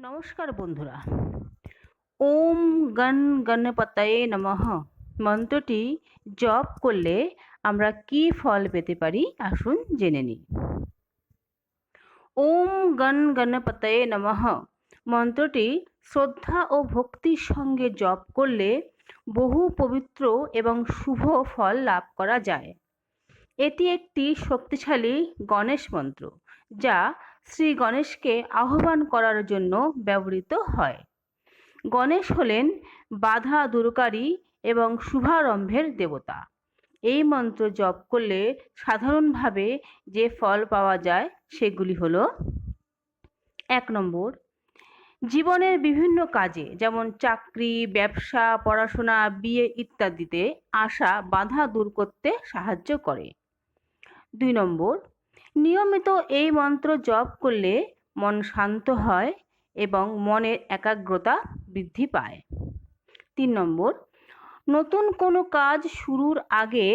নমস্কার বন্ধুরা। ওম গণ গণপতায়ে নমঃ। মন্ত্রটি জপ করলে আমরা কি ফল পেতে পারি আসুন জেনে নিই। ওম গণ গণপতায়ে নমঃ। মন্ত্রটি শ্রদ্ধা ও ভক্তির সঙ্গে জপ করলে বহু পবিত্র এবং শুভ ফল লাভ করা যায়। এটি একটি শক্তিশালী গণেশ মন্ত্র, যা শ্রী গণেশকে আহ্বান করার জন্য ব্যবহৃত হয়। গণেশ হলেন বাধা দূরকারী এবং শুভারম্ভের দেবতা। এই মন্ত্র জপ করলে সাধারণভাবে যে ফল পাওয়া যায় সেগুলি হল এক নম্বর, জীবনের বিভিন্ন কাজে যেমন চাকরি, ব্যবসা, পড়াশোনা, বিয়ে ইত্যাদিতে আসা বাধা দূর করতে সাহায্য করে। দুই নম্বর নিয়মিত এই মন্ত্র জপ করলে মন শান্ত হয় এবং মনের একাগ্রতা বৃদ্ধি পায়। তিন নম্বর, নতুন কোনো কাজ শুরুর আগে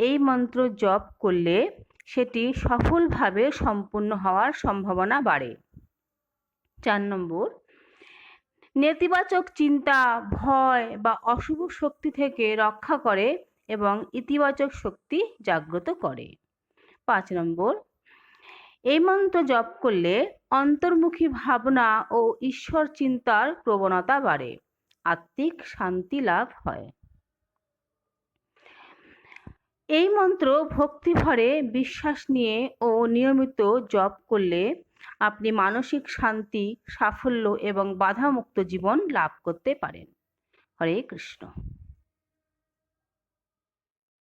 এই মন্ত্র জপ করলে সেটি সফলভাবে সম্পূর্ণ হওয়ার সম্ভাবনা বাড়ে। চার নম্বর, নেতিবাচক চিন্তা, ভয় বা অশুভ শক্তি থেকে রক্ষা করে এবং ইতিবাচক শক্তি জাগ্রত করে। পাঁচ নম্বর এই মন্ত্র জপ করলে অন্তর্মুখী ভাবনা ও ঈশ্বর চিন্তার প্রবণতা বাড়ে। আত্মিক শান্তি লাভ হয়। এই মন্ত্র ভক্তিভরে বিশ্বাস নিয়ে ও নিয়মিত জপ করলে আপনি মানসিক শান্তি, সাফল্য এবং বাধামুক্ত জীবন লাভ করতে পারেন। হরে কৃষ্ণ।